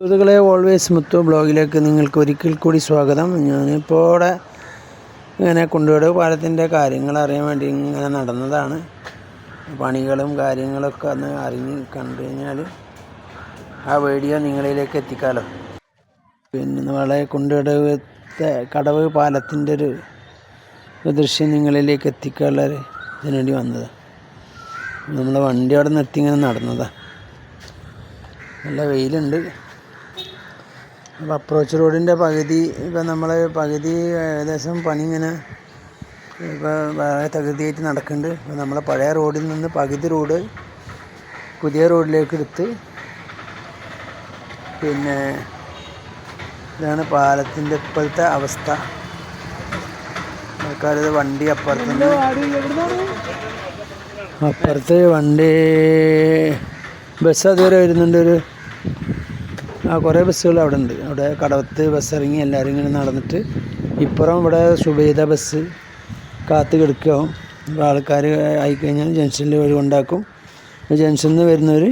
സുഹൃത്തുക്കളെ ഓൾവേസ് മുത്തു ബ്ലോഗിലേക്ക് നിങ്ങൾക്ക് ഒരിക്കൽ കൂടി സ്വാഗതം. ഞാനിപ്പോൾ ഇവിടെ ഇങ്ങനെ കുണ്ടുകട് പാലത്തിന്റെ കാര്യങ്ങൾ അറിയാൻ വേണ്ടി ഇങ്ങനെ നടന്നതാണ്. പണികളും കാര്യങ്ങളൊക്കെ ഒന്ന് അറിഞ്ഞ് കണ്ടു കഴിഞ്ഞാൽ ആ വീഡിയോ നിങ്ങളിലേക്ക് എത്തിക്കാലോ. പിന്നെ നമ്മളെ കുണ്ടുകടവത്തെ കടവ് പാലത്തിന്റെ ഒരു ദൃശ്യം നിങ്ങളിലേക്ക് എത്തിക്കാനുള്ള ഇതിനുവേണ്ടി വന്നത്. നമ്മളെ വണ്ടി അവിടെ നിർത്തി ഇങ്ങനെ നടന്നതാണ് നല്ല വെയിലുണ്ട്. അപ്രോച്ച് റോഡിന്റെ പകുതി ഇപ്പം നമ്മൾ പകുതി ഏകദേശം പണി ഇങ്ങനെ ഇപ്പോൾ വളരെ തകൃതിയായിട്ട് നടക്കുന്നുണ്ട് ഇപ്പം നമ്മളെ പഴയ റോഡിൽ നിന്ന് പകുതി റോഡ് പുതിയ റോഡിലേക്ക് എടുത്ത് പിന്നെ ഇതാണ് പാലത്തിന്റെ ഇപ്പോഴത്തെ അവസ്ഥ. ആൾക്കാരത് വണ്ടി അപ്പുറത്ത് അപ്പുറത്ത് വണ്ടി ബസ് അതുവരെ വരുന്നുണ്ട് ഒരു ആ കുറേ ബസ്സുകൾ അവിടെ ഉണ്ട്. അവിടെ കടവത്ത് ബസ് ഇറങ്ങി എല്ലാവരും ഇങ്ങനെ നടന്നിട്ട് ഇപ്പുറം ഇവിടെ സുബൈദ ബസ് കാത്തു കിടക്കുകയാവും അപ്പോൾ ആൾക്കാർ ആയിക്കഴിഞ്ഞാൽ ജംഗ്ഷനിൽ വഴി ഉണ്ടാക്കും ജംഗ്ഷനിൽ നിന്ന് വരുന്നവർ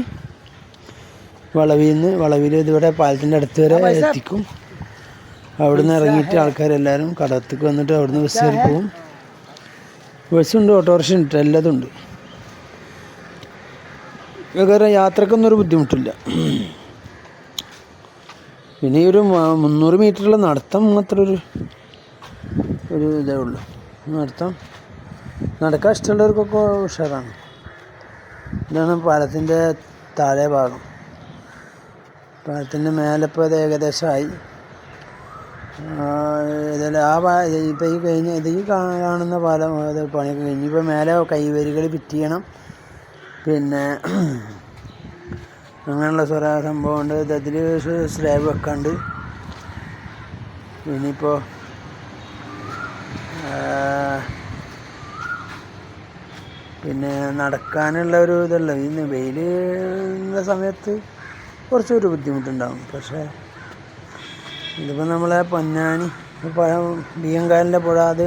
വളവിൽ നിന്ന് വളവിൽ ഇതിവിടെ പാലത്തിന്റെ അടുത്ത് വരെ എത്തിക്കും. അവിടുന്ന് ഇറങ്ങിയിട്ട് ആൾക്കാരെല്ലാവരും കടവത്തേക്ക് വന്നിട്ട് അവിടുന്ന് ബസ് കയറി പോകും ബസ്സുണ്ട് ഓട്ടോറിക്ഷ ഉണ്ട് എല്ലാതും ഉണ്ട് വേറെ യാത്രക്കൊന്നും ഒരു ബുദ്ധിമുട്ടില്ല. പിന്നെ ഒരു മുന്നൂറ് മീറ്ററുള്ള നടത്തം മാത്രം ഒരു ഒരു ഇതേ ഉള്ളൂ. നടത്തം നടക്കാൻ ഇഷ്ടമുള്ളവർക്കൊക്കെ ഉഷാറാണ്. ഇതാണ് പാലത്തിന്റെ താഴെ ഭാഗം. പാലത്തിന്റെ മേലപ്പോൾ അത് ഏകദേശമായി. ഇതിൽ ആ പാ ഇപ്പോൾ ഈ കഴിഞ്ഞ ഇത് ഈ കാണുന്ന പാലം അത് പണി കഴിഞ്ഞ്. ഇപ്പോൾ മേലെ കൈവരികൾ ഫിറ്റ് ചെയ്യണം. പിന്നെ അങ്ങനെയുള്ള സ്വര സംഭവം ഉണ്ട്. ഇതിൽ സ്ലാബ് വെക്കാണ്ട്. ഇനിയിപ്പോൾ പിന്നെ നടക്കാനുള്ള ഒരു ഇതല്ല. ഇന്ന് വെയിൽ സമയത്ത് കുറച്ചൊരു ബുദ്ധിമുട്ടുണ്ടാകും പക്ഷേ ഇതിപ്പോൾ നമ്മളെ പൊന്നാനി പുഴ ബിയ്യങ്കാലിന്റെ പുഴ അത്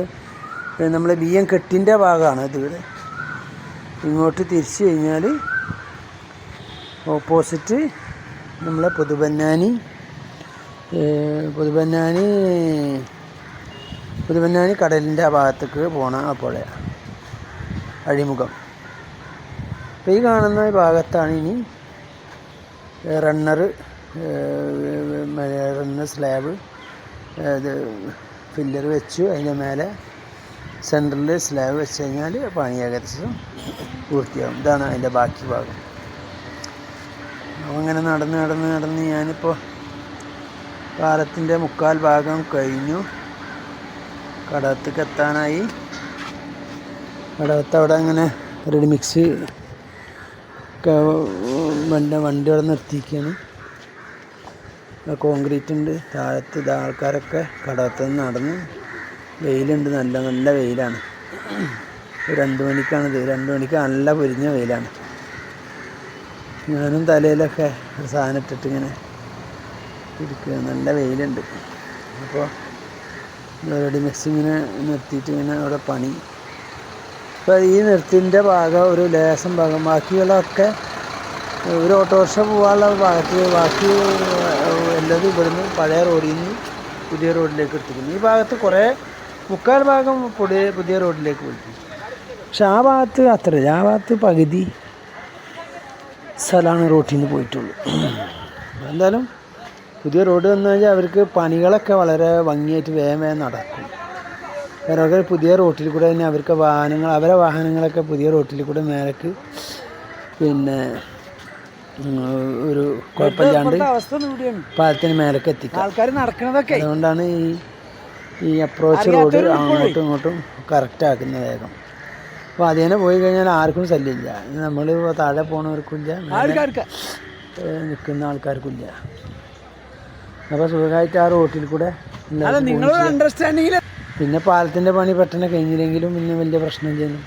നമ്മളെ ബിയ്യം കെട്ടിന്റെ ഭാഗമാണ്. ഇത് ഇവിടെ ഇങ്ങോട്ട് തിരിച്ചു കഴിഞ്ഞാൽ ഓപ്പോസിറ്റ് നമ്മളെ പുതുപന്നാനി. പുതുപന്നാനി പുതുപന്നാനി കടലിന്റെ ആ ഭാഗത്തേക്ക് പോണ അപ്പോഴെ അഴിമുഖം. അപ്പോൾ ഈ കാണുന്ന ഭാഗത്താണ് ഇനി റണ്ണർ റണ്ണർ സ്ലാബ് ഇത് ഫില്ലർ വെച്ചു. അതിന്റെ മേലെ സെന്ററിൽ സ്ലാബ് വെച്ച് കഴിഞ്ഞാൽ പണി ഏകദേശം പൂർത്തിയാകും ഇതാണ് അതിന്റെ ബാക്കി ഭാഗം. അങ്ങനെ നടന്ന് നടന്ന് നടന്ന് ഞാനിപ്പോൾ പാലത്തിന്റെ മുക്കാൽ ഭാഗം കഴിഞ്ഞു. കടകത്തേക്ക് എത്താനായി. കടകത്ത് അവിടെ അങ്ങനെ റെഡിമിക്സ് വണ്ടി വണ്ടി അവിടെ നിർത്തിയിരിക്കുകയാണ്. കോൺക്രീറ്റ് ഉണ്ട്. താഴത്ത് ആൾക്കാരൊക്കെ കടകത്ത് നടന്ന് വെയിലുണ്ട്. നല്ല നല്ല വെയിലാണ്. രണ്ട് മണിക്കാണിത് രണ്ട് മണിക്ക് നല്ല പൊരിഞ്ഞ വെയിലാണ്. ഞാനും തലയിലൊക്കെ ഒരു സാധനം ഇട്ടിട്ട് ഇങ്ങനെ ഇരിക്കുക നല്ല വെയിലുണ്ട്. അപ്പോൾ റെഡി മിക്സ് ഇങ്ങനെ നിർത്തിയിട്ട് ഇങ്ങനെ അവിടെ പണി. ഇപ്പോൾ ഈ നിർത്തിന്റെ ഭാഗം ഒരു ലേശം ഭാഗം ബാക്കിയുള്ളതൊക്കെ ഒരു ഓട്ടോറിക്ഷ പോകാനുള്ള ഭാഗത്ത് ബാക്കി എല്ലാതും ഇവിടുന്ന് പഴയ റോഡിൽ നിന്ന് പുതിയ റോഡിലേക്ക് എടുത്തിരിക്കുന്നു. ഈ ഭാഗത്ത് കുറേ മുക്കാൽ ഭാഗം പുതിയ പുതിയ റോഡിലേക്ക് വിളിക്കും പക്ഷെ ആ ഭാഗത്ത് അത്രയില്ല. ആ ഭാഗത്ത് പകുതി സ്ഥലമാണ് റോട്ടിൽ നിന്ന് പോയിട്ടുള്ളൂ. എന്തായാലും പുതിയ റോഡ് വന്നു കഴിഞ്ഞാൽ അവർക്ക് പണികളൊക്കെ വളരെ ഭംഗിയായിട്ട് വേഗം വേഗം നടക്കും. കാരണം പുതിയ റോട്ടിൽ കൂടെ തന്നെ അവർക്ക് വാഹനങ്ങൾ അവരെ വാഹനങ്ങളൊക്കെ പുതിയ റോട്ടിൽ കൂടെ മേലക്ക് പിന്നെ ഒരു കുഴപ്പമില്ലാണ്ട് പാലത്തിന് മേലൊക്കെ എത്തിക്കും ആൾക്കാർ നടക്കണതൊക്കെ. അതുകൊണ്ടാണ് ഈ ഈ അപ്രോച്ച് റോഡ് അങ്ങോട്ടും ഇങ്ങോട്ടും കറക്റ്റ് ആക്കുന്ന വേഗം. അപ്പോൾ അതിനെ പോയി കഴിഞ്ഞാൽ ആർക്കും ശല്യമില്ല. നമ്മൾ താഴെ പോണവർക്കും ഇല്ല. മേലെ, ആൾക്കാർക്ക്. ഏഹ്, നിൽക്കുന്ന ആൾക്കാർക്കും ഇല്ല. അപ്പോൾ സുഖമായിട്ട് ആ റോട്ടിൽ കൂടെ പിന്നെ പാലത്തിന്റെ പണി പെട്ടെന്ന് കഴിഞ്ഞില്ലെങ്കിലും പിന്നെ വലിയ പ്രശ്നം ചെയ്യുന്നു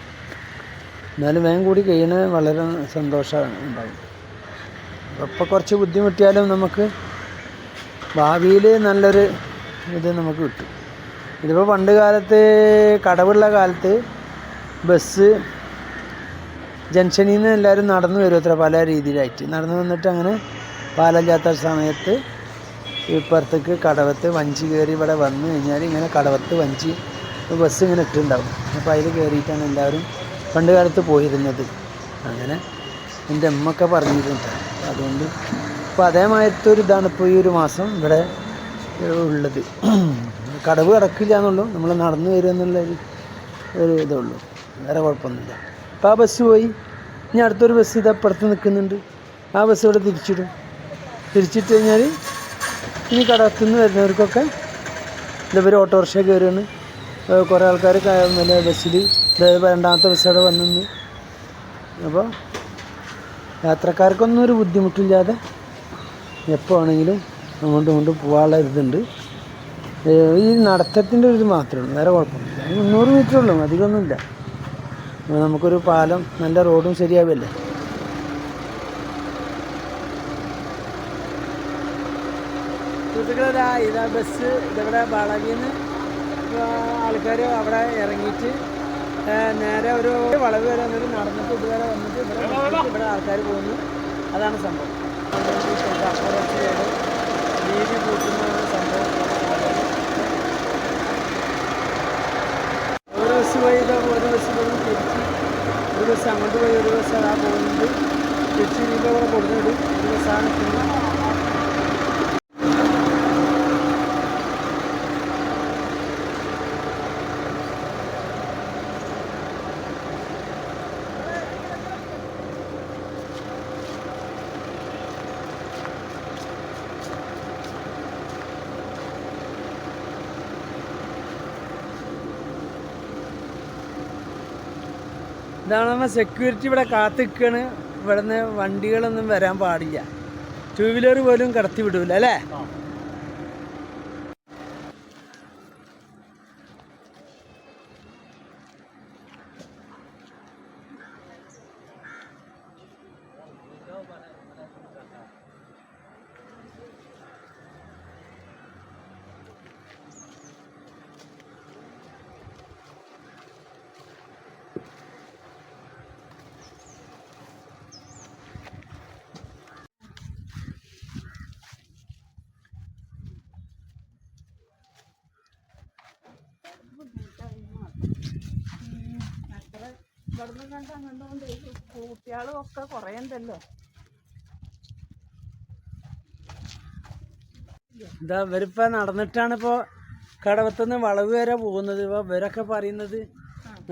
എന്നാലും വേഗം കൂടി കഴിയണത് വളരെ സന്തോഷമാണ് ഉണ്ടാവും. അപ്പോൾ കുറച്ച് ബുദ്ധിമുട്ടിയാലും നമുക്ക് ഭാവിയിൽ നല്ലൊരു ഇത് നമുക്ക് കിട്ടും. ഇതിപ്പോൾ പണ്ട് കാലത്ത് കടവുള്ള കാലത്ത് ബസ് ജംഗ്ഷനിൽ നിന്ന് എല്ലാവരും നടന്നു വരും അത്ര പല രീതിയിലായിട്ട്. നടന്നു വന്നിട്ട് അങ്ങനെ പാലമില്ലാത്ത സമയത്ത് ഇപ്പുറത്തേക്ക് കടവത്ത് വഞ്ചി കയറി ഇവിടെ വന്നു കഴിഞ്ഞാൽ ഇങ്ങനെ കടവത്ത് വഞ്ചി ബസ് ഇങ്ങനെ ഇട്ടുണ്ടാവും അപ്പോൾ അതിൽ കയറിയിട്ടാണ് എല്ലാവരും പണ്ട് കാലത്ത് പോയിരുന്നത്. അങ്ങനെ എന്റെ അമ്മയൊക്കെ പറഞ്ഞിട്ടുണ്ട്. അതുകൊണ്ട് അപ്പോൾ അതേമാതിരത്തെ ഒരു ഇതാണ് ഇപ്പോൾ ഈ ഒരു മാസം ഇവിടെ ഉള്ളത്. കടവ് കിടക്കില്ല എന്നുള്ളൂ. നമ്മൾ നടന്നു വരിക ഒരു ഒരു ഇതേ ഉള്ളൂ. വേറെ കുഴപ്പമൊന്നുമില്ല. അപ്പോൾ ആ ബസ് പോയി. ഇനി അടുത്തൊരു ബസ് ഇത് അപ്പുറത്ത് നിൽക്കുന്നുണ്ട്. ആ ബസ് ഇവിടെ തിരിച്ചിടും. തിരിച്ചിട്ട് കഴിഞ്ഞാൽ ഇനി കടത്തുനിന്ന് വരുന്നവർക്കൊക്കെ ഇതവർ ഓട്ടോറിക്ഷ കയറുകയാണ്. കുറേ ആൾക്കാർ പിന്നെ ബസ്സിൽ രണ്ടാമത്തെ ബസ് അവിടെ വന്നു അപ്പോൾ യാത്രക്കാർക്കൊന്നും ഒരു ബുദ്ധിമുട്ടില്ലാതെ എപ്പോൾ ആണെങ്കിലും അങ്ങോട്ടും ഇങ്ങോട്ടും പോകാനുള്ള ഇതുണ്ട്. ഈ നടത്തത്തിന്റെ ഒരു ഇത് മാത്രമേ ഉള്ളൂ. വേറെ കുഴപ്പമൊന്നുമില്ല. മുന്നൂറ് മീറ്റർ ഉള്ളൂ. അധികമൊന്നുമില്ല. നമുക്കൊരു പാലം നല്ല റോഡും ശരിയാവില്ലേ? സുഹൃത്തുക്കളെ ഇതാ ബസ് ഇതിവിടെ വളവിന്ന് ആൾക്കാർ അവിടെ ഇറങ്ങിയിട്ട് നേരെ ഒരു വളവ് വരെ വന്നിട്ട് നടന്നിട്ട് ഇതുവരെ വന്നിട്ട് ഇവിടെ ഇവിടെ ആൾക്കാർ പോകുന്നു. അതാണ് സംഭവം. വീതി കൂട്ടുന്ന സംഭവം ഒരു ബസ് പോയി ഇതാ ഒരു ബസ് പോയി തിരിച്ച് ഒരു ബസ് അങ്ങോട്ട് പോയി ഒരു ബസ് അതാ പോകുന്നുണ്ട് തിരിച്ച് ഇനിയിപ്പോൾ ഇവിടെ കൊടുത്തിടും ഒരു ബസ്സാണ് നിൽക്കുന്നത് ഇതാണ് നമ്മൾ സെക്യൂരിറ്റി ഇവിടെ കാത്തിക്കാണ്. നിൽക്കുകയാണ് ഇവിടുന്ന് വണ്ടികളൊന്നും വരാൻ പാടില്ല. ടൂ വീലർ പോലും കടത്തി വിടൂല അല്ലേ? ഇവിടുന്ന് കണ്ട് അങ്ങോട്ട് കുട്ടികളും ഒക്കെ കുറയണ്ടല്ലോ ഇതാ ഇവരിപ്പോൾ നടന്നിട്ടാണ് ഇപ്പോ കടവത്തുനിന്ന് വളവ് വരെ പോകുന്നത്. ഇപ്പൊ ഇവരൊക്കെ പറയുന്നത്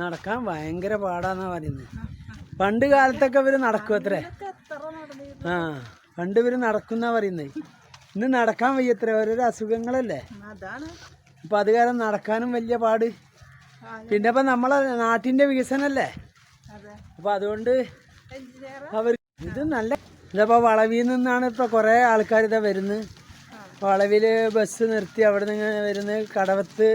നടക്കാൻ ഭയങ്കര പാടാന്നാ പറയുന്നത്. പണ്ട് കാലത്തൊക്കെ ഇവർ നടക്കും അത്രേ? ആ പണ്ട് ഇവർ നടക്കുന്ന പറയുന്നത്. ഇന്ന് നടക്കാൻ വയ്യത്രേ ഓരോരോ അസുഖങ്ങളല്ലേ? അപ്പം അത് കാരണം നടക്കാനും വലിയ പാട്. പിന്നെ ഇപ്പം നമ്മളെ നാട്ടിന്റെ വികസനമല്ലേ അതെ. അപ്പം അതുകൊണ്ട് അവർ ഇത് നല്ല ഇതപ്പോൾ വളവിൽ നിന്നാണ് ഇപ്പോൾ കുറേ ആൾക്കാർ ഇതാ വരുന്നത്. വളവിൽ ബസ് നിർത്തി അവിടെ നിന്ന് വരുന്ന വരുന്നത്. കടവത്ത്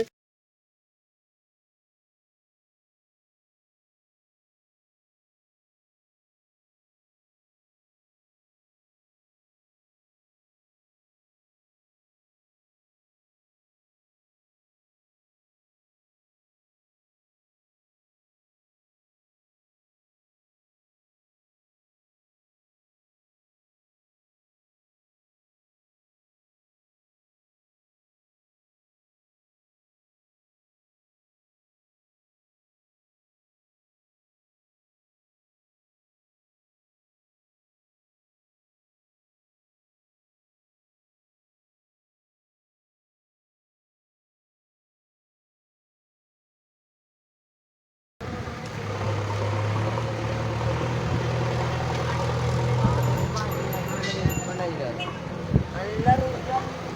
哎呀，俺俩。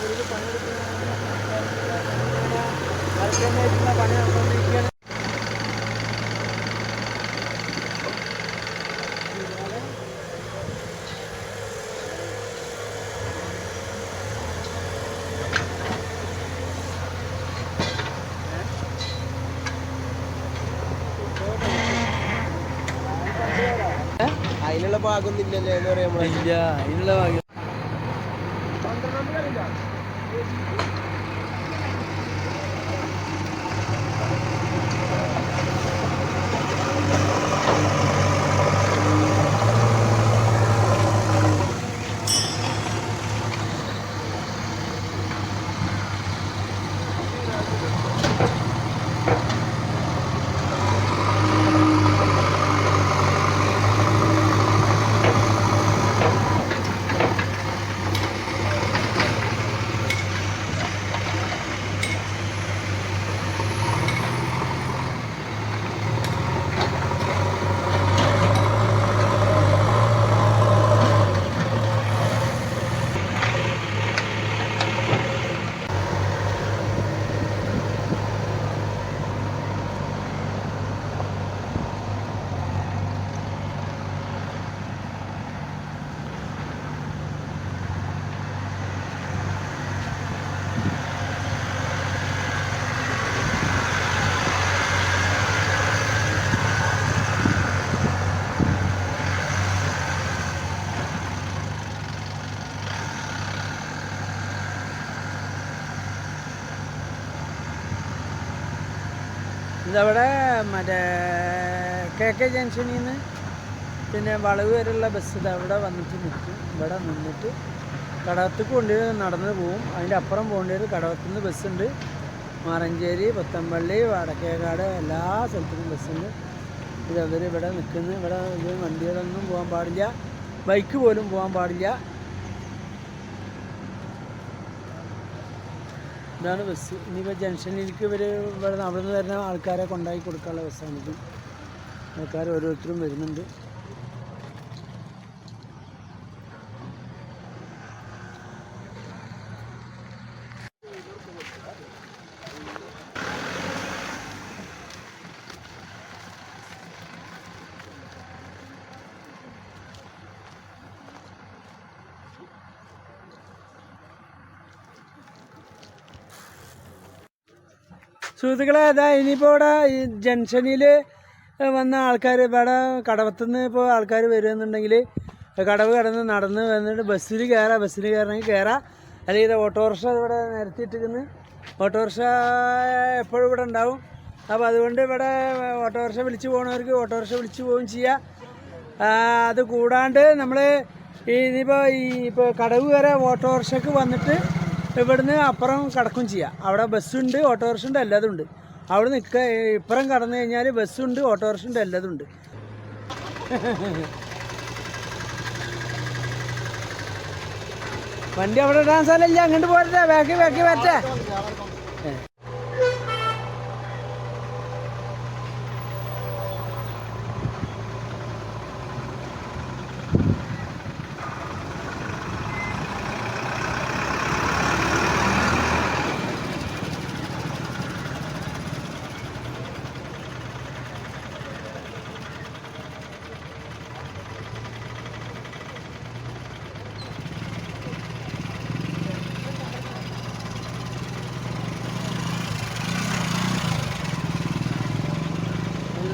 ഇവർക്ക് പണിയെടുക്കുന്ന വർക്കനായിട്ടുള്ള പണി നടന്നുകൊണ്ടിരിക്കുകയാണ് അതിനുള്ള ഭാഗമൊന്നും ഇല്ലല്ലേ എന്ന് പറയാൻ ഇല്ല അതിനുള്ള ഭാഗ്യം ഇതവിടെ മറ്റേ കെ കെ ജംഗ്ഷനിൽ നിന്ന് പിന്നെ വളവ് വരെയുള്ള ബസ് ഇത് അവിടെ വന്നിട്ട് നിൽക്കും. ഇവിടെ നിന്നിട്ട് കടവത്തേക്ക് കൊണ്ട് നടന്ന് പോവും. അതിന്റെ അപ്പുറം പോകേണ്ടി വരും. കടവത്തു നിന്ന് ബസ്സുണ്ട്. മാറഞ്ചേരി പുത്തമ്പള്ളി വടക്കേക്കാട് എല്ലാ സ്ഥലത്തും ബസ്സുണ്ട്. ഇതവർ ഇവിടെ നിൽക്കുന്നു. ഇവിടെ വണ്ടികളൊന്നും പോകാൻ പാടില്ല. ബൈക്ക് പോലും പോകാൻ പാടില്ല. ഇതാണ് ബസ്. ഇനിയിപ്പോൾ ജംഗ്ഷനിലേക്ക് ഇവർ ഇവിടെ അവിടെ നിന്ന് വരുന്ന ആൾക്കാരെ കൊണ്ടാക്കി കൊടുക്കാനുള്ള ബസ്സാണിത്. ആൾക്കാർ ഓരോരുത്തരും വരുന്നുണ്ട്. സുഹൃത്തുക്കളെ അതാ ഇനിയിപ്പോൾ ഇവിടെ ഈ ജംഗ്ഷനിൽ വന്ന ആൾക്കാർ ഇവിടെ കടവത്തുനിന്ന് ഇപ്പോൾ ആൾക്കാർ വരുമെന്നുണ്ടെങ്കിൽ കടവ് കടന്ന് നടന്ന് വന്നിട്ട് ബസ്സിൽ കയറാം ബസ്സിൽ കയറണമെങ്കിൽ കയറാം അല്ലെങ്കിൽ ഓട്ടോറിക്ഷ ഇവിടെ നിരത്തിയിട്ടിരിക്കുന്നു. ഓട്ടോറിക്ഷ എപ്പോഴും ഇവിടെ ഉണ്ടാവും. അപ്പോൾ അതുകൊണ്ട് ഇവിടെ ഓട്ടോറിക്ഷ വിളിച്ച് പോകുന്നവർക്ക് ഓട്ടോറിക്ഷ വിളിച്ച് പോവുകയും ചെയ്യാം. അത് കൂടാണ്ട് നമ്മൾ ഇനിയിപ്പോൾ ഈ ഇപ്പോൾ കടവ് വരെ ഓട്ടോറിക്ഷക്ക് വന്നിട്ട് ഇവിടുന്ന് അപ്പുറം കടക്കും ചെയ്യാം. അവിടെ ബസ്സുണ്ട് ഓട്ടോറിക്ഷ ഉണ്ട് എല്ലാതും ഉണ്ട് അവിടെ നിൽക്കുക ഇപ്പുറം കടന്നു കഴിഞ്ഞാൽ ബസ്സുണ്ട് ഓട്ടോറിക്ഷ ഉണ്ട് എല്ലാതും ഉണ്ട് വണ്ടി അവിടെ ഇടാൻ സ്ഥലമില്ല അങ്ങോട്ട് പോരട്ടെ ബാക്കി ബാക്കി വരട്ടെ.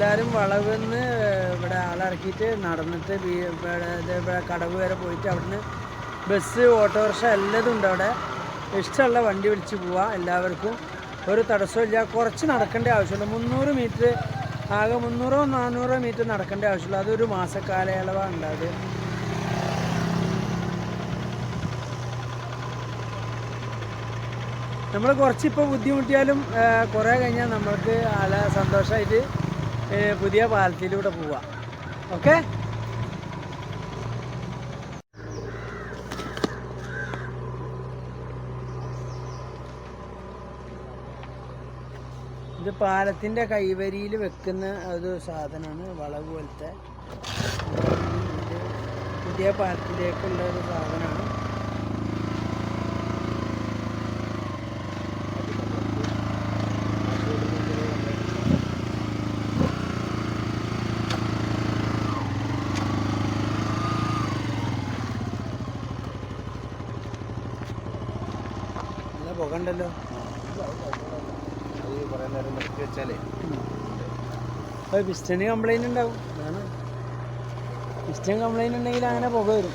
എല്ലാവരും വളവെന്ന് ഇവിടെ ആളിറക്കിയിട്ട് നടന്നിട്ട് ഇവിടെ കടവ് വരെ പോയിട്ട് അവിടുന്ന് ബസ് ഓട്ടോറിക്ഷ എല്ലാതും ഉണ്ട് അവിടെ. ഇഷ്ടമുള്ള വണ്ടി വിളിച്ച് പോവാം എല്ലാവർക്കും. ഒരു തടസ്സമില്ല കുറച്ച് നടക്കേണ്ട ആവശ്യമുള്ളൂ മുന്നൂറ് മീറ്റർ ആകെ മുന്നൂറോ നാനൂറോ മീറ്റർ നടക്കേണ്ട ആവശ്യമുള്ളൂ അതൊരു മാസക്കാലയളവാണ് ഉണ്ടാവുക നമ്മൾ കുറച്ചിപ്പോൾ ബുദ്ധിമുട്ടിയാലും കുറേ കഴിഞ്ഞാൽ നമ്മൾക്ക് നല്ല സന്തോഷമായിട്ട് പുതിയ പാലത്തിലൂടെ പോവാം. ഓക്കെ? ഇത് പാലത്തിന്റെ കൈവരിയിൽ വെക്കുന്ന ഒരു സാധനമാണ് വളവ് പോലത്തെ. പുതിയ പാലത്തിലേക്കുള്ള ഒരു സാധനമാണ് പുക ഉണ്ടല്ലോ. പിസ്റ്റന് കംപ്ലൈന്റ് ഉണ്ടാവും. പിസ്റ്റൻ കംപ്ലൈന്റ് ഉണ്ടെങ്കിൽ അങ്ങനെ പുക വരും.